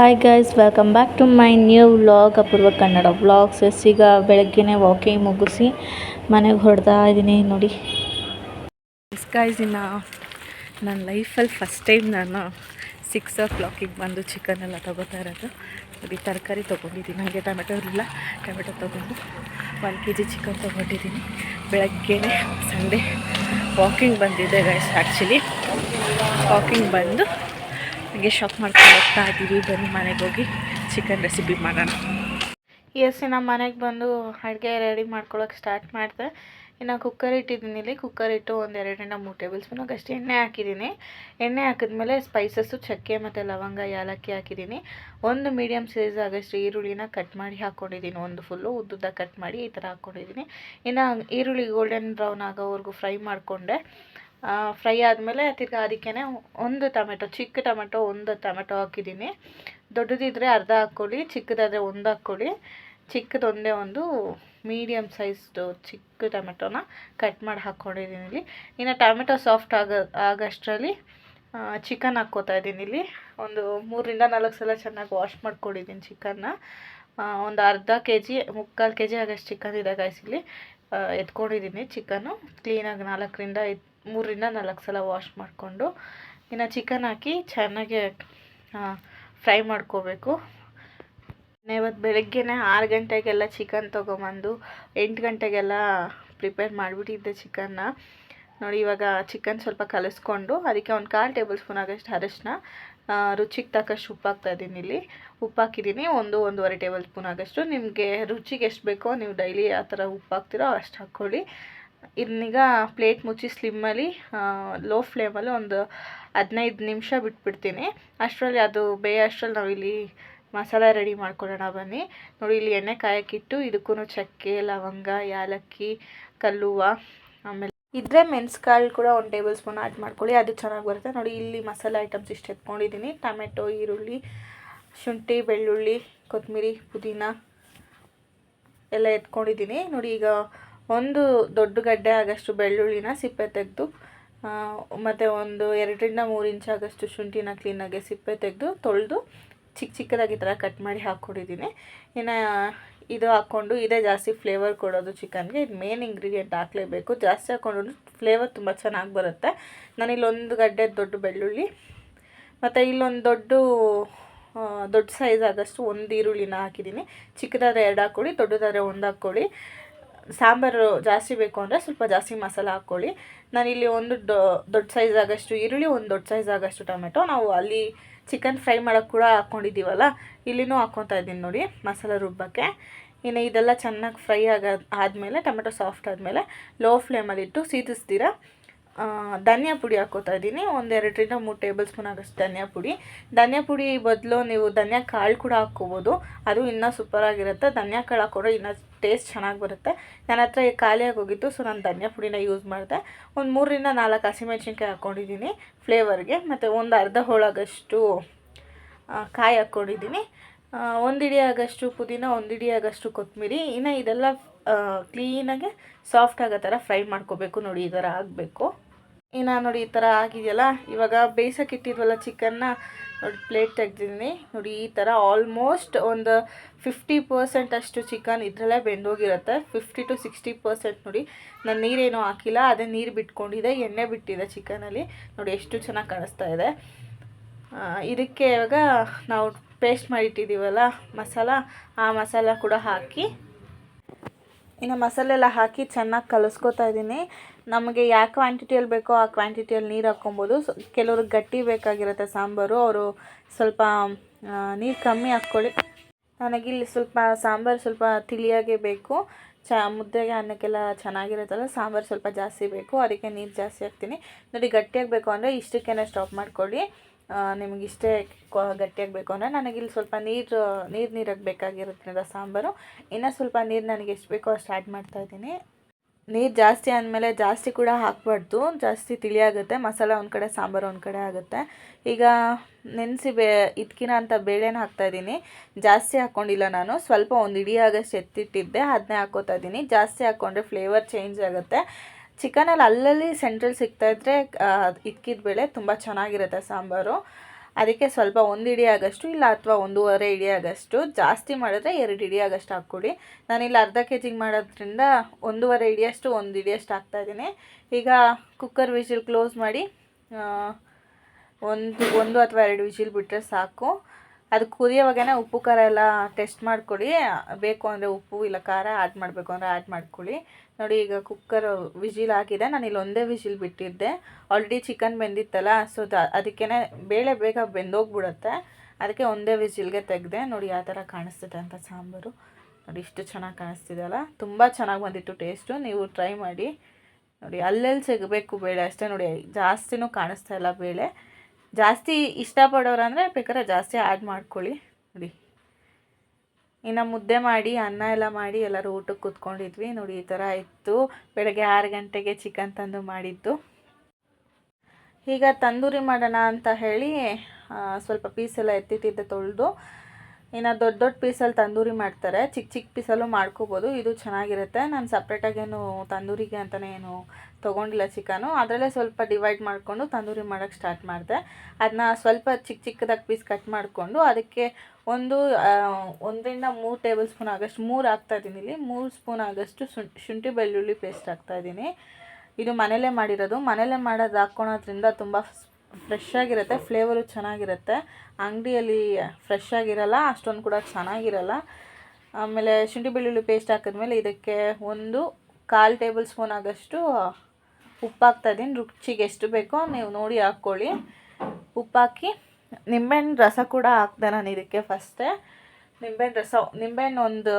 Hi guys welcome back to my new vlog Apoorva Kannada vlogs ಈಗ ಬೆಳಗ್ಗೆನೇ walking ಮುಗಿಸಿ ಮನೆಗೆ ಹೊಡೆದಾ ಇದ್ದೀನಿ ನೋಡಿ. ಗೈಸ್ ಇನ್ನು ನನ್ನ ಲೈಫಲ್ಲಿ ಫಸ್ಟ್ ಟೈಮ್ ನಾನು ಸಿಕ್ಸ್ ಓ ಕ್ಲಾಕಿಗೆ ಬಂದು ಚಿಕನ್ ಎಲ್ಲ ತೊಗೋತಾ ಇರೋದು. ನೋಡಿ, ತರಕಾರಿ ತೊಗೊಂಡಿದ್ದೀನಿ. ನನಗೆ ಟೊಮೆಟೊ ಇರಲಿಲ್ಲ, ಟೊಮೆಟೊ ತೊಗೊಂಡು ಒನ್ ಕೆ ಜಿ ಚಿಕನ್ ತೊಗೊಂಡಿದ್ದೀನಿ. ಬೆಳಗ್ಗೆನೇ ಸಂಡೇ ವಾಕಿಂಗ್ ಬಂದಿದ್ದೆ ಗೈಸ್ ಆ್ಯಕ್ಚುಲಿ ವಾಕಿಂಗ್ ಬಂದು ಹಾಗೆ ಶಾಪ್ ಮಾಡ್ಕೊಂಡು ಹೋಗ್ತಾ ಇದ್ದೀವಿ ಬನ್ನಿ ಮನೆಗೆ ಹೋಗಿ ಚಿಕನ್ ರೆಸಿಪಿ ಮಾಡೋಣ. ಎಸ್ ನಮ್ಮ ಮನೆಗೆ ಬಂದು ಅಡುಗೆ ರೆಡಿ ಮಾಡ್ಕೊಳಕ್ಕೆ ಸ್ಟಾರ್ಟ್ ಮಾಡಿದೆ. ಇನ್ನು ಕುಕ್ಕರ್ ಇಟ್ಟಿದ್ದೀನಿ ಇಲ್ಲಿ. ಕುಕ್ಕರ್ ಇಟ್ಟು ಒಂದು ಎರಡರಿಂದ ಮೂರು ಟೇಬಲ್ ಸ್ಪೂನ್ ಅಷ್ಟು ಎಣ್ಣೆ ಹಾಕಿದ್ದೀನಿ. ಎಣ್ಣೆ ಹಾಕಿದ್ಮೇಲೆ ಸ್ಪೈಸಸ್ಸು ಚಕ್ಕೆ ಮತ್ತು ಲವಂಗ ಏಲಕ್ಕಿ ಹಾಕಿದ್ದೀನಿ. ಒಂದು ಮೀಡಿಯಮ್ ಸೈಜ್ ಆಗಷ್ಟು ಈರುಳ್ಳಿನ ಕಟ್ ಮಾಡಿ ಹಾಕ್ಕೊಂಡಿದ್ದೀನಿ ಒಂದು ಫುಲ್ಲು ಉದ್ದುದ್ದ ಕಟ್ ಮಾಡಿ ಈ ಥರ ಹಾಕ್ಕೊಂಡಿದ್ದೀನಿ ಇನ್ನು ಈರುಳ್ಳಿ ಗೋಲ್ಡನ್ ಬ್ರೌನ್ ಆಗೋವರೆಗೂ ಫ್ರೈ ಮಾಡಿಕೊಂಡೆ. ಫ್ರೈ ಆದಮೇಲೆ ತಿರ್ಗಿ ಅದಕ್ಕೇ ಒಂದು ಟೊಮೆಟೊ, ಚಿಕ್ಕ ಟೊಮೆಟೊ ಒಂದು ಟೊಮೆಟೊ ಹಾಕಿದ್ದೀನಿ. ದೊಡ್ಡದಿದ್ದರೆ ಅರ್ಧ ಹಾಕ್ಕೊಳ್ಳಿ, ಚಿಕ್ಕದಾದರೆ ಒಂದು ಹಾಕ್ಕೊಳ್ಳಿ. ಚಿಕ್ಕದೊಂದೇ ಒಂದು ಮೀಡಿಯಮ್ ಸೈಜ್ದು ಚಿಕ್ಕ ಟೊಮೆಟೊನ ಕಟ್ ಮಾಡಿ ಹಾಕ್ಕೊಂಡಿದ್ದೀನಿ ಇಲ್ಲಿ. ಇನ್ನು ಟೊಮೆಟೊ ಸಾಫ್ಟ್ ಆಗ, ಆಗಷ್ಟರಲ್ಲಿ ಚಿಕನ್ ಹಾಕ್ಕೋತಾ ಇದ್ದೀನಿ ಇಲ್ಲಿ. ಒಂದು ಮೂರರಿಂದ ನಾಲ್ಕು ಸಲ ಚೆನ್ನಾಗಿ ವಾಶ್ ಮಾಡ್ಕೊಂಡಿದ್ದೀನಿ ಚಿಕನ್ನ ಒಂದು ಅರ್ಧ ಕೆ ಜಿ ಮುಕ್ಕಾಲು ಕೆ ಜಿ ಆಗಷ್ಟು ಚಿಕನ್ ಇದೆ ಗಾಯ್ಸಿಲಿ ಎತ್ಕೊಂಡಿದ್ದೀನಿ ಚಿಕನ್ನು. ಕ್ಲೀನಾಗಿ ನಾಲ್ಕರಿಂದ ಮೂರರಿಂದ ನಾಲ್ಕು ಸಲ ವಾಶ್ ಮಾಡಿಕೊಂಡು, ಇನ್ನು ಚಿಕನ್ ಹಾಕಿ ಚೆನ್ನಾಗಿ ಫ್ರೈ ಮಾಡ್ಕೋಬೇಕು. ಇವತ್ತು ಬೆಳಗ್ಗೆನೇ ಆರು ಗಂಟೆಗೆಲ್ಲ ಚಿಕನ್ ತೊಗೊಂಬಂದು, ಎಂಟು ಗಂಟೆಗೆಲ್ಲ ಪ್ರಿಪೇರ್ ಮಾಡಿಬಿಟ್ಟಿದ್ದೆ ಚಿಕನ್ನ ನೋಡಿ, ಇವಾಗ ಚಿಕನ್ ಸ್ವಲ್ಪ ಕಲಿಸ್ಕೊಂಡು ಅದಕ್ಕೆ ಒಂದು ಕಾಲು ಟೇಬಲ್ ಸ್ಪೂನ್ ಆಗೋಷ್ಟು ಅರಶಿನ ರುಚಿಗೆ ತಕ್ಕಷ್ಟು ಉಪ್ಪು ಹಾಕ್ತಾಯಿದ್ದೀನಿ ಇಲ್ಲಿ. ಉಪ್ಪು ಹಾಕಿದ್ದೀನಿ, ಒಂದು, ಒಂದೂವರೆ ಟೇಬಲ್ ಸ್ಪೂನ್ ಆಗೋಷ್ಟು. ನಿಮಗೆ ರುಚಿಗೆ ಎಷ್ಟು ಬೇಕೋ ನೀವು ಡೈಲಿ ಆ ಥರ ಉಪ್ಪು ಹಾಕ್ತಿರೋ ಅಷ್ಟು ಹಾಕ್ಕೊಳ್ಳಿ. ಇದನ್ನೀಗ ಪ್ಲೇಟ್ ಮುಚ್ಚಿ ಸ್ಲಿಮ್ಮಲ್ಲಿ ಲೋ ಫ್ಲೇಮಲ್ಲಿ ಒಂದು ಹದಿನೈದು ನಿಮಿಷ ಬಿಟ್ಬಿಡ್ತೀನಿ. ಅಷ್ಟರಲ್ಲಿ ಅದು ಬೇಯ ಅಷ್ಟರಲ್ಲಿ ನಾವಿಲ್ಲಿ ಮಸಾಲ ರೆಡಿ ಮಾಡ್ಕೊಳ್ಳೋಣ ಬನ್ನಿ. ನೋಡಿ, ಇಲ್ಲಿ ಎಣ್ಣೆ ಕಾಯಕ್ಕಿಟ್ಟು ಇದಕ್ಕೂ ಚಕ್ಕೆ, ಲವಂಗ, ಯಾಲಕ್ಕಿ, ಕಲ್ಲುವ, ಆಮೇಲೆ ಇದ್ರೆ ಮೆಣಸ್ಕಾಳು ಕೂಡ ಒಂದು ಟೇಬಲ್ ಸ್ಪೂನ್ ಆ್ಯಡ್ ಮಾಡ್ಕೊಳ್ಳಿ, ಅದು ಚೆನ್ನಾಗಿ ಬರುತ್ತೆ. ನೋಡಿ, ಇಲ್ಲಿ ಮಸಾಲೆ ಐಟಮ್ಸ್ ಇಷ್ಟು ಎತ್ಕೊಂಡಿದ್ದೀನಿ ಟೊಮೆಟೊ, ಈರುಳ್ಳಿ, ಶುಂಠಿ, ಬೆಳ್ಳುಳ್ಳಿ ಕೊತ್ತಂಬರಿ ಪುದೀನ ಎಲ್ಲ ಎತ್ಕೊಂಡಿದ್ದೀನಿ ನೋಡಿ, ಈಗ ಒಂದು ದೊಡ್ಡ ಗಡ್ಡೆ ಆಗಷ್ಟು ಬೆಳ್ಳುಳ್ಳಿನ ಸಿಪ್ಪೆ ತೆಗೆದು ಮತ್ತು ಒಂದು ಎರಡರಿಂದ ಮೂರು ಇಂಚ್ ಆಗಷ್ಟು ಶುಂಠಿನ ಕ್ಲೀನಾಗಿ ಸಿಪ್ಪೆ ತೆಗೆದು, ತೊಳೆದು ಚಿಕ್ಕ ಚಿಕ್ಕದಾಗಿ ಈ ಥರ ಕಟ್ ಮಾಡಿ ಹಾಕ್ಕೊಂಡಿದ್ದೀನಿ ಇನ್ನು ಇದು ಹಾಕ್ಕೊಂಡು ಇದೇ ಜಾಸ್ತಿ ಫ್ಲೇವರ್ ಕೊಡೋದು ಚಿಕನ್ಗೆ. ಇದು ಮೇನ್ ಇಂಗ್ರೀಡಿಯೆಂಟ್ ಹಾಕಲೇಬೇಕು. ಜಾಸ್ತಿ ಹಾಕ್ಕೊಂಡು ಫ್ಲೇವರ್ ತುಂಬ ಚೆನ್ನಾಗಿ ಬರುತ್ತೆ. ನಾನು ಇಲ್ಲೊಂದು ಗಡ್ಡೆ ದೊಡ್ಡ ಬೆಳ್ಳುಳ್ಳಿ, ಮತ್ತು ಇಲ್ಲೊಂದು ದೊಡ್ಡ ದೊಡ್ಡ ಸೈಜ್ ಆದಷ್ಟು ಒಂದು ಈರುಳ್ಳಿನ ಹಾಕಿದ್ದೀನಿ ಚಿಕ್ಕದಾದ್ರೆ ಎರಡು ಹಾಕ್ಕೊಳ್ಳಿ ದೊಡ್ಡದಾದ್ರೆ ಒಂದು ಹಾಕ್ಕೊಳ್ಳಿ. ಸಾಂಬಾರು ಜಾಸ್ತಿ ಬೇಕು ಅಂದರೆ ಸ್ವಲ್ಪ ಜಾಸ್ತಿ ಮಸಾಲ ಹಾಕ್ಕೊಳ್ಳಿ. ನಾನಿಲ್ಲಿ ಒಂದು ದೊಡ್ಡ ಸೈಜ್ ಆಗಷ್ಟು ಈರುಳ್ಳಿ, ಒಂದು ದೊಡ್ಡ ಸೈಜ್ ಆಗಷ್ಟು ಟೊಮೆಟೊ. ನಾವು ಅಲ್ಲಿ ಚಿಕನ್ ಫ್ರೈ ಮಾಡೋಕ್ಕೆ ಕೂಡ ಹಾಕ್ಕೊಂಡಿದ್ದೀವಲ್ಲ ಇಲ್ಲಿನೂ ಹಾಕ್ಕೊತಾ ಇದ್ದೀನಿ ನೋಡಿ ಮಸಾಲೆ ರುಬ್ಬಕ್ಕೆ. ಇನ್ನು ಇದೆಲ್ಲ ಚೆನ್ನಾಗಿ ಫ್ರೈ ಆಗ ಆದಮೇಲೆ, ಟೊಮೆಟೊ ಸಾಫ್ಟ್ ಆದಮೇಲೆ, ಲೋ ಫ್ಲೇಮಲ್ಲಿಟ್ಟು ಸೀದಿಸ್ತೀರ? ಧನಿಯಾ ಪುಡಿ ಹಾಕೋತಾ ಇದ್ದೀನಿ. ಒಂದೆರಡರಿಂದ ಮೂರು ಟೇಬಲ್ ಸ್ಪೂನ್ ಆಗೋಷ್ಟು ಧನಿಯಾ ಪುಡಿ. ಧನಿಯಾ ಪುಡಿ ಬದಲು ನೀವು ಧನಿಯಾ ಕಾಳು ಕೂಡ ಹಾಕ್ಕೋಬೋದು. ಅದು ಇನ್ನೂ ಸೂಪರಾಗಿರುತ್ತೆ ಧನಿಯಾ ಕಾಳು ಹಾಕ್ಕೊಂಡ್ರೆ ಇನ್ನೂ ಟೇಸ್ಟ್ ಚೆನ್ನಾಗಿ ಬರುತ್ತೆ. ನನ್ನ ಹತ್ರ ಖಾಲಿಯಾಗಿ ಹೋಗಿತ್ತು ಸೊ ನಾನು ಧನಿಯಾ ಪುಡಿನ ಯೂಸ್ ಮಾಡಿದೆ. ಒಂದು ಮೂರರಿಂದ ನಾಲ್ಕು ಹಸಿಮೆಣ್ಸಿನ್ಕಾಯಿ ಹಾಕ್ಕೊಂಡಿದ್ದೀನಿ ಫ್ಲೇವರ್ಗೆ ಮತ್ತು ಒಂದು ಅರ್ಧ ಹೋಳಾಗಷ್ಟು ಕಾಯಿ ಹಾಕ್ಕೊಂಡಿದ್ದೀನಿ. ಒಂದು ಇಡಿ ಆಗಷ್ಟು ಪುದೀನ, ಒಂದು ಇಡಿ ಆಗಷ್ಟು ಕೊತ್ತಂಬರಿ ಇನ್ನು ಇದೆಲ್ಲ ಕ್ಲೀನಾಗಿ ಸಾಫ್ಟ್ ಆಗೋ ಥರ ಫ್ರೈ ಮಾಡ್ಕೋಬೇಕು ನೋಡಿ, ಈ ಥರ ಆಗಬೇಕು. ಇನ್ನು ನೋಡಿ, ಈ ಥರ ಆಗಿದೆಯಲ್ಲ, ಇವಾಗ ಬೇಯಿಸೋಕೆ ಇಟ್ಟಿದ್ವಲ್ಲ ಚಿಕನ್ನ ನೋಡಿ ಪ್ಲೇಟ್ ತೆಗ್ದಿದ್ದೀನಿ. ನೋಡಿ, ಈ ಥರ ಆಲ್ಮೋಸ್ಟ್ ಒಂದು ಫಿಫ್ಟಿ ಪರ್ಸೆಂಟ್ ಅಷ್ಟು ಚಿಕನ್ ಇದರಲ್ಲೇ ಬೆಂದೋಗಿರುತ್ತೆ. ಫಿಫ್ಟಿ ಟು ಸಿಕ್ಸ್ಟಿ ಪರ್ಸೆಂಟ್ ನೋಡಿ ನಾನು ನೀರೇನೂ ಹಾಕಿಲ್ಲ, ಅದೇ ನೀರು ಬಿಟ್ಕೊಂಡಿದೆ, ಎಣ್ಣೆ ಬಿಟ್ಟಿದೆ ಚಿಕನಲ್ಲಿ ನೋಡಿ, ಎಷ್ಟು ಚೆನ್ನಾಗಿ ಕಾಣಿಸ್ತಾ ಇದೆ. ಇದಕ್ಕೆ ಇವಾಗ ನಾವು ಪೇಸ್ಟ್ ಮಾಡಿಟ್ಟಿದ್ದೀವಲ್ಲ ಮಸಾಲ, ಆ ಮಸಾಲ ಕೂಡ ಹಾಕಿ ಇನ್ನು ಮಸಾಲೆ ಎಲ್ಲ ಹಾಕಿ ಚೆನ್ನಾಗಿ ಕಲಿಸ್ಕೊತಾ ಇದ್ದೀನಿ. ನಮಗೆ ಯಾವ ಕ್ವಾಂಟಿಟಿಯಲ್ಲಿ ಬೇಕೋ ಆ ಕ್ವಾಂಟಿಟಿಯಲ್ಲಿ ನೀರು ಹಾಕ್ಕೊಬೋದು. ಸೊ, ಕೆಲವ್ರಿಗೆ ಗಟ್ಟಿ ಬೇಕಾಗಿರುತ್ತೆ ಸಾಂಬಾರು. ಅವರು ಸ್ವಲ್ಪ ನೀರು ಕಮ್ಮಿ ಹಾಕ್ಕೊಳ್ಳಿ. ನನಗಿಲ್ಲಿ ಸ್ವಲ್ಪ ಸಾಂಬಾರು ಸ್ವಲ್ಪ ತಿಳಿಯಾಗೆ ಬೇಕು. ಚ, ಮುದ್ದೆಗೆ ಅನ್ನಕ್ಕೆಲ್ಲ ಚೆನ್ನಾಗಿರುತ್ತಲ್ಲ, ಸಾಂಬಾರು ಸ್ವಲ್ಪ ಜಾಸ್ತಿ ಬೇಕು. ಅದಕ್ಕೆ ನೀರು ಜಾಸ್ತಿ ಹಾಕ್ತೀನಿ. ನೋಡಿ ಗಟ್ಟಿಯಾಗಬೇಕು ಅಂದರೆ ಇಷ್ಟಕ್ಕೇನೆ ಸ್ಟಾಪ್ ಮಾಡ್ಕೊಳ್ಳಿ. ನಿಮಗೆ ಇಷ್ಟೇ ಗಟ್ಟಿಯಾಗಿ ಬೇಕು ಅಂದರೆ ನನಗಿಲ್ಲಿ ಸ್ವಲ್ಪ ನೀರು ನೀರು ನೀರಾಗಿ ಬೇಕಾಗಿರೋದ್ರಿಂದ ಸಾಂಬಾರು. ಇನ್ನೂ ಸ್ವಲ್ಪ ನೀರು ನನಗೆ ಎಷ್ಟು ಬೇಕೋ ಅಷ್ಟು ಆ್ಯಡ್ ಮಾಡ್ತಾಯಿದ್ದೀನಿ ನೀರು ಜಾಸ್ತಿ ಆದಮೇಲೆ ಜಾಸ್ತಿ ಕೂಡ ಹಾಕ್ಬಾರ್ದು. ಜಾಸ್ತಿ ತಿಳಿಯಾಗುತ್ತೆ. ಮಸಾಲ ಒಂದು ಕಡೆ, ಸಾಂಬಾರು ಒಂದು ಕಡೆ ಆಗುತ್ತೆ. ಈಗ ನೆನೆಸಿ ಬೇ ಇದಕ್ಕಿನ ಅಂತ ಬೇಳೆನ ಹಾಕ್ತಾಯಿದ್ದೀನಿ ಜಾಸ್ತಿ ಹಾಕ್ಕೊಂಡಿಲ್ಲ ನಾನು. ಸ್ವಲ್ಪ ಒಂದು ಇಡೀ ಎತ್ತಿಟ್ಟಿದ್ದೆ. ಅದನ್ನೇ ಹಾಕ್ಕೋತಾ ಇದ್ದೀನಿ. ಜಾಸ್ತಿ ಹಾಕ್ಕೊಂಡ್ರೆ ಫ್ಲೇವರ್ ಚೇಂಜ್ ಆಗುತ್ತೆ. ಚಿಕನಲ್ಲಿ ಅಲ್ಲಲ್ಲಿ ಸೆಂಟ್ರಲ್ ಸಿಗ್ತಾಯಿದ್ರೆ ಇಕ್ಕಿದ ಬೆಳೆ ತುಂಬ ಚೆನ್ನಾಗಿರುತ್ತೆ ಸಾಂಬಾರು. ಅದಕ್ಕೆ ಸ್ವಲ್ಪ ಒಂದು ಇಡಿ ಆಗಷ್ಟು ಇಲ್ಲ ಅಥವಾ ಒಂದೂವರೆ ಇಡಿ ಆಗಷ್ಟು. ಜಾಸ್ತಿ ಮಾಡಿದ್ರೆ ಎರಡು ಇಡಿ ಆಗಷ್ಟು ಹಾಕ್ಕೊಡಿ. ನಾನಿಲ್ಲಿ ಅರ್ಧ ಕೆ ಜಿಗೆ ಮಾಡೋದ್ರಿಂದ ಒಂದೂವರೆ ಇಡಿಯಷ್ಟು, ಒಂದು ಇಡಿಯಷ್ಟು ಹಾಕ್ತಾಯಿದ್ದೀನಿ ಈಗ ಕುಕ್ಕರ್ ವಿಷಿಲ್ ಕ್ಲೋಸ್ ಮಾಡಿ ಒಂದು ಒಂದು ಅಥವಾ ಎರಡು ವಿಷಿಲ್ ಬಿಟ್ಟರೆ ಸಾಕು. ಅದು ಕುದಿಯೋವಾಗನೇ ಉಪ್ಪು, ಖಾರ ಎಲ್ಲ ಟೆಸ್ಟ್ ಮಾಡ್ಕೊಳ್ಳಿ. ಬೇಕು ಅಂದರೆ ಉಪ್ಪು ಇಲ್ಲ ಖಾರ ಆ್ಯಡ್ ಮಾಡಬೇಕು ಅಂದರೆ ಆ್ಯಡ್ ಮಾಡ್ಕೊಳ್ಳಿ. ನೋಡಿ ಈಗ ಕುಕ್ಕರ್ ವಿಜಿಲ್ ಹಾಕಿದೆ ನಾನು ಇಲ್ಲಿ ಒಂದೇ ವಿಜಿಲ್ ಬಿಟ್ಟಿದ್ದೆ. ಆಲ್ರೆಡಿ ಚಿಕನ್ ಬೆಂದಿತ್ತಲ್ಲ ಸೊ ಅದಕ್ಕೇ ಬೇಳೆ ಬೇಗ ಬೆಂದೋಗ್ಬಿಡುತ್ತೆ. ಅದಕ್ಕೆ ಒಂದೇ ವಿಜಿಲ್ಗೆ ತೆಗೆದೆ. ನೋಡಿ ಯಾವ ಥರ ಕಾಣಿಸ್ತಿದೆ ಅಂತ ಸಾಂಬಾರು. ನೋಡಿ ಇಷ್ಟು ಚೆನ್ನಾಗಿ ಕಾಣಿಸ್ತಿದೆಯಲ್ಲ ತುಂಬ ಚೆನ್ನಾಗಿ ಬಂದಿತ್ತು ಟೇಸ್ಟು ನೀವು ಟ್ರೈ ಮಾಡಿ. ನೋಡಿ ಅಲ್ಲೆಲ್ಲಿ ಸಿಗಬೇಕು ಬೇಳೆ ಅಷ್ಟೇ. ನೋಡಿ ಜಾಸ್ತಿನೂ ಕಾಣಿಸ್ತಾ ಇಲ್ಲ ಬೇಳೆ. ಜಾಸ್ತಿ ಇಷ್ಟಪಡೋರು ಅಂದರೆ ಬೇಕಾದ್ರೆ ಜಾಸ್ತಿ ಆ್ಯಡ್ ಮಾಡ್ಕೊಳ್ಳಿ. ನೋಡಿ. ಇನ್ನು ಮುದ್ದೆ ಮಾಡಿ, ಅನ್ನ ಎಲ್ಲ ಮಾಡಿ ಎಲ್ಲರೂ ಊಟಕ್ಕೆ ಕೂತ್ಕೊಂಡಿದ್ವಿ. ನೋಡಿ, ಈ ಥರ ಇತ್ತು. ಬೆಳಗ್ಗೆ ಆರು ಗಂಟೆಗೆ ಚಿಕನ್ ತಂದು ಮಾಡಿದ್ದು. ಈಗ ತಂದೂರಿ ಮಾಡೋಣ ಅಂತ ಹೇಳಿ ಸ್ವಲ್ಪ ಪೀಸೆಲ್ಲ ಎತ್ತಿಟ್ಟಿದ್ದೆ ತೊಳೆದು. ಇನ್ನು ದೊಡ್ಡ ದೊಡ್ಡ ಪೀಸಲ್ಲಿ ತಂದೂರಿ ಮಾಡ್ತಾರೆ. ಚಿಕ್ಕ ಚಿಕ್ಕ ಪೀಸಲ್ಲೂ ಮಾಡ್ಕೋಬೋದು. ಇದು ಚೆನ್ನಾಗಿರುತ್ತೆ. ನಾನು ಸಪ್ರೇಟಾಗೇನು ತಂದೂರಿಗೆ ಅಂತಲೇ ಏನು ತೊಗೊಂಡಿಲ್ಲ ಚಿಕನು. ಅದರಲ್ಲೇ ಸ್ವಲ್ಪ ಡಿವೈಡ್ ಮಾಡಿಕೊಂಡು ತಂದೂರಿ ಮಾಡೋಕ್ಕೆ ಸ್ಟಾರ್ಟ್ ಮಾಡಿದೆ. ಅದನ್ನ ಸ್ವಲ್ಪ ಚಿಕ್ಕ ಚಿಕ್ಕದಾಗಿ ಪೀಸ್ ಕಟ್ ಮಾಡಿಕೊಂಡು ಅದಕ್ಕೆ ಒಂದು ಒಂದರಿಂದ ಮೂರು ಟೇಬಲ್ ಸ್ಪೂನ್ ಆಗಷ್ಟು, ಮೂರು ಹಾಕ್ತಾಯಿದ್ದೀನಿ ಇಲ್ಲಿ. ಮೂರು ಸ್ಪೂನ್ ಆಗೋಷ್ಟು ಶುಂಠಿ ಬೆಳ್ಳುಳ್ಳಿ ಪೇಸ್ಟ್ ಹಾಕ್ತಾಯಿದ್ದೀನಿ ಇದು ಮನೇಲೇ ಮಾಡಿರೋದು. ಮನೇಲೇ ಮಾಡೋದು ಹಾಕ್ಕೊಳೋದ್ರಿಂದ ತುಂಬ ಫ್ರೆಶ್ ಆಗಿರುತ್ತೆ ಫ್ಲೇವರು ಚೆನ್ನಾಗಿರುತ್ತೆ. ಅಂಗಡಿಯಲ್ಲಿ ಫ್ರೆಶ್ ಆಗಿರಲ್ಲ, ಅಷ್ಟೊಂದು ಕೂಡ ಚೆನ್ನಾಗಿರಲ್ಲ. ಆಮೇಲೆ ಶುಂಠಿ ಬೆಳ್ಳುಳ್ಳಿ ಪೇಸ್ಟ್ ಹಾಕಿದ್ಮೇಲೆ ಇದಕ್ಕೆ ಒಂದು ಕಾಲು ಟೇಬಲ್ ಸ್ಪೂನ್ ಆಗೋಷ್ಟು ಉಪ್ಪು ಹಾಕ್ತಾಯಿದ್ದೀನಿ ರುಚಿಗೆ ಎಷ್ಟು ಬೇಕೋ ನೀವು ನೋಡಿ ಹಾಕ್ಕೊಳ್ಳಿ. ಉಪ್ಪು ಹಾಕಿ, ನಿಂಬೆಹಣ್ಣು ರಸ ಕೂಡ ಹಾಕ್ದೆ ನಾನು ಇದಕ್ಕೆ ಫಸ್ಟೇ ನಿಂಬೆಹಣ್ಣು ರಸ, ನಿಂಬೆಹಣ್ಣು ಒಂದು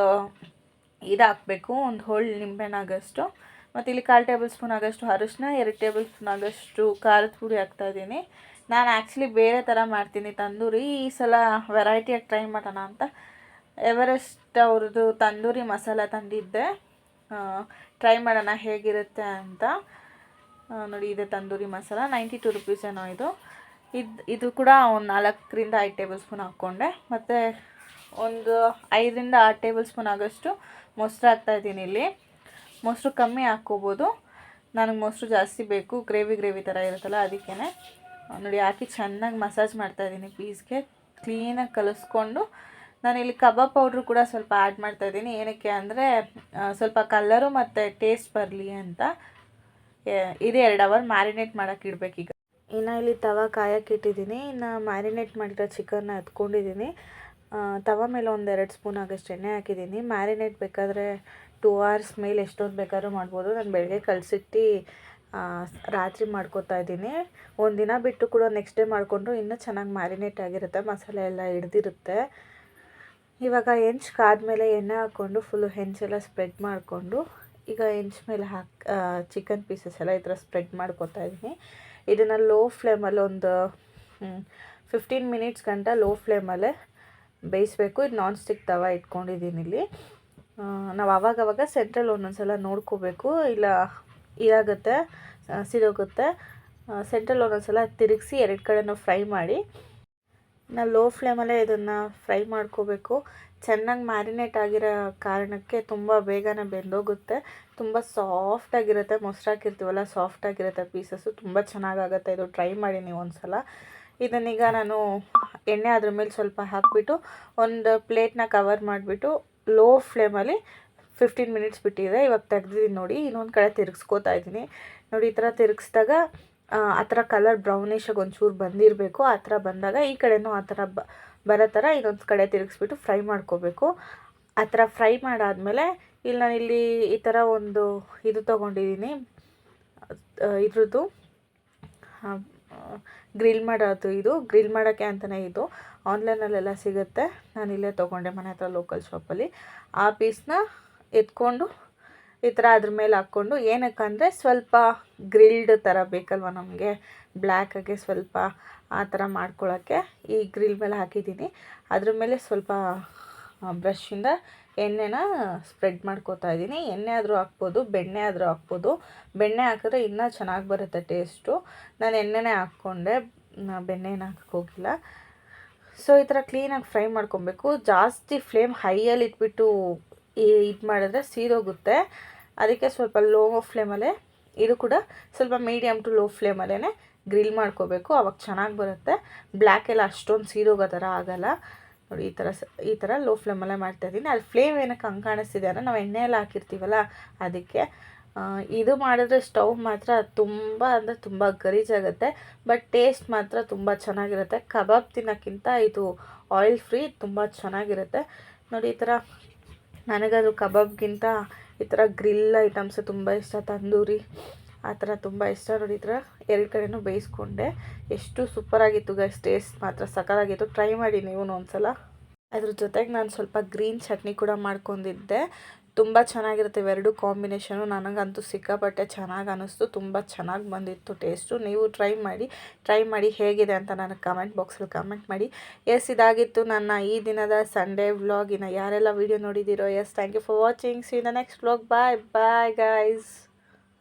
ಇದು ಹಾಕಬೇಕು ಒಂದು ಹೋಳು ನಿಂಬೆಹಣ್ಣು ಆಗಷ್ಟು. ಮತ್ತು ಇಲ್ಲಿ ಕಾಲು ಟೇಬಲ್ ಸ್ಪೂನ್ ಆಗೋಷ್ಟು ಅರಿಶಿನ, ಎರಡು ಟೇಬಲ್ ಸ್ಪೂನ್ ಆಗೋಷ್ಟು ಖಾರದ ಪುಡಿ ಹಾಕ್ತಾಯಿದ್ದೀನಿ ನಾನು ಆ್ಯಕ್ಚುಲಿ ಬೇರೆ ಥರ ಮಾಡ್ತೀನಿ ತಂದೂರಿ. ಈ ಸಲ ವೆರೈಟಿಯಾಗಿ ಟ್ರೈ ಮಾಡೋಣ ಅಂತ. ಎವರೆಸ್ಟ್ ಅವ್ರದ್ದು ತಂದೂರಿ ಮಸಾಲ ತಂದಿದ್ದೆ. ಟ್ರೈ ಮಾಡೋಣ ಹೇಗಿರುತ್ತೆ ಅಂತ. ನೋಡಿ ಇದೆ tandoori masala ninety two rupees ಏನೋ ಇದು. ಇದು ಇದು ಕೂಡ ಒಂದು ನಾಲ್ಕರಿಂದ ಐದು ಟೇಬಲ್ ಸ್ಪೂನ್ ಹಾಕ್ಕೊಂಡೆ. ಮತ್ತು ಒಂದು ಐದರಿಂದ ಆರು ಟೇಬಲ್ ಸ್ಪೂನ್ ಆಗೋಷ್ಟು ಮೊಸರು ಹಾಕ್ತಾಯಿದ್ದೀನಿ ಇಲ್ಲಿ. ಮೊಸರು ಕಮ್ಮಿ ಹಾಕ್ಕೋಬೋದು. ನನಗೆ ಮೊಸರು ಜಾಸ್ತಿ ಬೇಕು. ಗ್ರೇವಿ ಗ್ರೇವಿ ಥರ ಇರುತ್ತಲ್ಲ ಅದಕ್ಕೇ ನೋಡಿ, ಹಾಕಿ ಚೆನ್ನಾಗಿ ಮಸಾಜ್ ಮಾಡ್ತಾಯಿದ್ದೀನಿ ಪೀಸ್ಗೆ. ಕ್ಲೀನಾಗಿ ಕಲಿಸ್ಕೊಂಡು ನಾನಿಲ್ಲಿ ಕಬಾಬ್ ಪೌಡ್ರು ಕೂಡ ಸ್ವಲ್ಪ ಆ್ಯಡ್ ಮಾಡ್ತಾಯಿದ್ದೀನಿ ಏನಕ್ಕೆ ಅಂದರೆ ಸ್ವಲ್ಪ ಕಲ್ಲರು ಮತ್ತು ಟೇಸ್ಟ್ ಬರಲಿ ಅಂತ. ಇದು ಎರಡು ಅವರ್ ಮ್ಯಾರಿನೇಟ್ ಮಾಡೋಕೆ ಇಡಬೇಕೀಗ ಇನ್ನು ಇಲ್ಲಿ ತವ ಕಾಯಕ್ಕೆ ಇಟ್ಟಿದ್ದೀನಿ. ಇನ್ನು ಮ್ಯಾರಿನೇಟ್ ಮಾಡಿರೋ ಚಿಕನ್ನ ಹತ್ಕೊಂಡಿದ್ದೀನಿ. ತವ ಮೇಲೆ ಒಂದೆರಡು ಸ್ಪೂನ್ ಆಗಷ್ಟು ಎಣ್ಣೆ ಹಾಕಿದ್ದೀನಿ. ಮ್ಯಾರಿನೇಟ್ ಬೇಕಾದರೆ ಟೂ ಅವರ್ಸ್ ಮೇಲೆ ಎಷ್ಟೊಂದು ಬೇಕಾದ್ರೂ ಮಾಡ್ಬೋದು. ನಾನು ಬೆಳಗ್ಗೆ ಕಲಸಿಟ್ಟು ರಾತ್ರಿ ಮಾಡ್ಕೊತಾ ಇದ್ದೀನಿ. ಒಂದು ದಿನ ಬಿಟ್ಟು ಕೂಡ ನೆಕ್ಸ್ಟ್ ಡೇ ಮಾಡಿಕೊಂಡು ಇನ್ನೂ ಚೆನ್ನಾಗಿ ಮ್ಯಾರಿನೇಟ್ ಆಗಿರುತ್ತೆ, ಮಸಾಲೆ ಎಲ್ಲ ಹಿಡ್ದಿರುತ್ತೆ. ಇವಾಗ ಹೆಂಚು ಕಾದ್ಮೇಲೆ ಎಣ್ಣೆ ಹಾಕ್ಕೊಂಡು ಫುಲ್ಲು ಹೆಂಚೆಲ್ಲ ಸ್ಪ್ರೆಡ್ ಮಾಡಿಕೊಂಡು, ಈಗ ಹೆಂಚು ಮೇಲೆ ಹಾಕಿ ಚಿಕನ್ ಪೀಸಸ್ ಎಲ್ಲ ಈ ಥರ ಸ್ಪ್ರೆಡ್ ಮಾಡ್ಕೊತಾ ಇದ್ದೀನಿ. ಇದನ್ನು ಲೋ ಫ್ಲೇಮಲ್ಲಿ ಒಂದು ಫಿಫ್ಟೀನ್ ಮಿನಿಟ್ಸ್ ಗಂಟ ಲೋ ಫ್ಲೇಮಲ್ಲೇ ಬೇಯಿಸ್ಬೇಕು. ಇದು ನಾನ್ ಸ್ಟಿಕ್ ತವ ಇಟ್ಕೊಂಡಿದ್ದೀನಿ ಇಲ್ಲಿ. ನಾವು ಆವಾಗವಾಗ ಸೆಂಟ್ರಲ್ ಒಂದೊಂದ್ಸಲ ನೋಡ್ಕೋಬೇಕು. ಇಲ್ಲ, ಇದಾಗುತ್ತೆ ಸಿಡೋಗುತ್ತೆ. ಸೆಂಟ್ರಲ್ ಒಂದೊಂದ್ಸಲ ತಿರುಗಿಸಿ ಎರಡು ಕಡೆನೂ ಫ್ರೈ ಮಾಡಿ. ನಾವು ಲೋ ಫ್ಲೇಮಲ್ಲೇ ಇದನ್ನು ಫ್ರೈ ಮಾಡ್ಕೋಬೇಕು. ಚೆನ್ನಾಗಿ ಮ್ಯಾರಿನೇಟ್ ಆಗಿರೋ ಕಾರಣಕ್ಕೆ ತುಂಬ ಬೇಗನೆ ಬೆಂದೋಗುತ್ತೆ. ತುಂಬ ಸಾಫ್ಟಾಗಿರುತ್ತೆ ಮೊಸರು ಹಾಕಿರ್ತೀವಲ್ಲ ಸಾಫ್ಟಾಗಿರುತ್ತೆ ಪೀಸಸ್ಸು ತುಂಬ ಚೆನ್ನಾಗಾಗುತ್ತೆ. ಇದು ಟ್ರೈ ಮಾಡಿ ನೀವು ಒಂದ್ಸಲ. ಇದನ್ನೀಗ ನಾನು ಎಣ್ಣೆ ಅದ್ರ ಮೇಲೆ ಸ್ವಲ್ಪ ಹಾಕಿಬಿಟ್ಟು, ಒಂದು ಪ್ಲೇಟ್ನ ಕವರ್ ಮಾಡಿಬಿಟ್ಟು ಲೋ ಫ್ಲೇಮಲ್ಲಿ ಫಿಫ್ಟೀನ್ ಮಿನಿಟ್ಸ್ ಬಿಟ್ಟಿದೆ. ಇವಾಗ ತೆಗ್ದಿದ್ದೀನಿ ನೋಡಿ. ಇನ್ನೊಂದು ಕಡೆ ತಿರುಗಿಸ್ಕೋತಾ ಇದ್ದೀನಿ. ನೋಡಿ, ಈ ಥರ ತಿರುಗಿಸ್ದಾಗ, ಆ ಥರ ಕಲರ್ ಬ್ರೌನಿಶಾಗಿ ಒಂಚೂರು ಬಂದಿರಬೇಕು. ಆ ಥರ ಬಂದಾಗ ಈ ಕಡೆನೂ ಆ ಥರ ಬ, ಬರೋ ಥರ ಇನ್ನೊಂದು ಕಡೆ ತಿರುಗಿಸ್ಬಿಟ್ಟು ಫ್ರೈ ಮಾಡ್ಕೋಬೇಕು. ಆ ಥರ ಫ್ರೈ ಮಾಡಾದಮೇಲೆ ಇಲ್ಲಿ ನಾನಿಲ್ಲಿ ಈ ಥರ ಒಂದು ಇದು ತೊಗೊಂಡಿದ್ದೀನಿ. ಇದ್ರದ್ದು ಗ್ರಿಲ್ ಮಾಡೋದು ಇದು. ಗ್ರಿಲ್ ಮಾಡೋಕ್ಕೆ ಅಂತಲೇ ಇದು. ಆನ್ಲೈನಲ್ಲೆಲ್ಲ ಸಿಗುತ್ತೆ. ನಾನು ಇಲ್ಲೇ ತೊಗೊಂಡೆ ಮನೆ ಹತ್ರ ಲೋಕಲ್ ಶಾಪಲ್ಲಿ. ಆ ಪೀಸ್ನ ಎತ್ಕೊಂಡು ಈ ಥರ ಅದ್ರ ಮೇಲೆ ಹಾಕ್ಕೊಂಡು ಏನಕ್ಕಂದರೆ ಸ್ವಲ್ಪ ಗ್ರಿಲ್ಡ್ ಥರ ಬೇಕಲ್ವ ನಮಗೆ? ಬ್ಲ್ಯಾಕಾಗೆ ಸ್ವಲ್ಪ ಆ ಥರ ಮಾಡ್ಕೊಳ್ಳೋಕ್ಕೆ ಈ ಗ್ರಿಲ್ ಮೇಲೆ ಹಾಕಿದ್ದೀನಿ. ಅದ್ರ ಮೇಲೆ ಸ್ವಲ್ಪ ಬ್ರಷಿಂದ ಎಣ್ಣೆನ ಸ್ಪ್ರೆಡ್ ಮಾಡ್ಕೋತಾ ಇದ್ದೀನಿ. ಎಣ್ಣೆ ಆದರೂ ಹಾಕ್ಬೋದು, ಬೆಣ್ಣೆ ಆದರೂ ಹಾಕ್ಬೋದು. ಬೆಣ್ಣೆ ಹಾಕಿದ್ರೆ ಇನ್ನೂ ಚೆನ್ನಾಗಿ ಬರುತ್ತೆ ಟೇಸ್ಟು. ನಾನು ಎಣ್ಣೆನೇ ಹಾಕ್ಕೊಂಡೆ ಬೆಣ್ಣೆನ ಹೋಗಿಲ್ಲ. ಸೊ, ಈ ಥರ ಕ್ಲೀನಾಗಿ ಫ್ರೈ ಮಾಡ್ಕೊಬೇಕು. ಜಾಸ್ತಿ ಫ್ಲೇಮ್ ಹೈಯಲ್ಲಿ ಇಟ್ಬಿಟ್ಟು ಇದು ಮಾಡಿದ್ರೆ ಸೀದೋಗುತ್ತೆ. ಅದಕ್ಕೆ ಸ್ವಲ್ಪ ಲೋ ಫ್ಲೇಮಲ್ಲೇ, ಇದು ಕೂಡ ಸ್ವಲ್ಪ ಮೀಡಿಯಮ್ ಟು ಲೋ ಫ್ಲೇಮಲ್ಲೇ ಗ್ರಿಲ್ ಮಾಡ್ಕೋಬೇಕು. ಅವಾಗ ಚೆನ್ನಾಗಿ ಬರುತ್ತೆ. ಬ್ಲ್ಯಾಕ್ ಎಲ್ಲ ಅಷ್ಟೊಂದು ಸೀದೋಗೋ ಥರ ಆಗಲ್ಲ. ನೋಡಿ, ಈ ಥರ ಈ ಥರ ಲೋ ಫ್ಲೇಮಲ್ಲೇ ಮಾಡ್ತಾಯಿದ್ದೀನಿ ಅಲ್ಲಿ ಫ್ಲೇಮ್ ಏನಕ್ಕೆ ಹಂಗೆ ಕಾಣಿಸ್ತಿದೆ ಅಂದರೆ ನಾವು ಎಣ್ಣೆಯಲ್ಲಿ ಹಾಕಿರ್ತೀವಲ್ಲ ಅದಕ್ಕೆ. ಇದು ಮಾಡಿದ್ರೆ ಸ್ಟವ್ ಮಾತ್ರ ತುಂಬ ಅಂದರೆ ತುಂಬ ಗಲೀಜಾಗುತ್ತೆ ಬಟ್ ಟೇಸ್ಟ್ ಮಾತ್ರ ತುಂಬ ಚೆನ್ನಾಗಿರುತ್ತೆ. ಕಬಾಬ್ ತಿನ್ನೋಕ್ಕಿಂತ ಇದು ಆಯಿಲ್ ಫ್ರೀ ತುಂಬ ಚೆನ್ನಾಗಿರುತ್ತೆ. ನೋಡಿ, ಈ ಥರ ನನಗದು ಕಬಾಬ್ಗಿಂತ ಈ ಥರ ಗ್ರಿಲ್ ಐಟಮ್ಸ್ ತುಂಬ ಇಷ್ಟ, ತಂದೂರಿ. ಆ ಥರ ತುಂಬ ಇಷ್ಟ ನೋಡಿ ಈ ಥರ ಎರಡು ಕಡೆಯೂ ಬೇಯಿಸ್ಕೊಂಡೆ. ಎಷ್ಟು ಸೂಪರಾಗಿತ್ತು ಗೈಸ್ ಟೇಸ್ಟ್ ಮಾತ್ರ ಸಕಾಲಾಗಿತ್ತು ಟ್ರೈ ಮಾಡಿ ನೀವು ಒಂದ್ಸಲ. ಅದ್ರ ಜೊತೆಗೆ ನಾನು ಸ್ವಲ್ಪ ಗ್ರೀನ್ ಚಟ್ನಿ ಕೂಡ ಮಾಡ್ಕೊಂಡಿದ್ದೆ. ತುಂಬ ಚೆನ್ನಾಗಿರುತ್ತೆ ಇವೆರಡು ಕಾಂಬಿನೇಷನು ನನಗಂತೂ ಸಿಕ್ಕಾಪಟ್ಟೆ ಚೆನ್ನಾಗಿ ಅನ್ನಿಸ್ತು ತುಂಬ ಚೆನ್ನಾಗಿ ಬಂದಿತ್ತು ಟೇಸ್ಟು ನೀವು ಟ್ರೈ ಮಾಡಿ ಟ್ರೈ ಮಾಡಿ ಹೇಗಿದೆ ಅಂತ ನನಗೆ ಕಮೆಂಟ್ ಬಾಕ್ಸಲ್ಲಿ ಕಮೆಂಟ್ ಮಾಡಿ. ಎಸ್ ಇದಾಗಿತ್ತು ನನ್ನ ಈ ದಿನದ ಸಂಡೇ ವ್ಲಾಗಿನ ಯಾರೆಲ್ಲ video ನೋಡಿದ್ದೀರೋ yes thank you for watching see the next vlog bye bye guys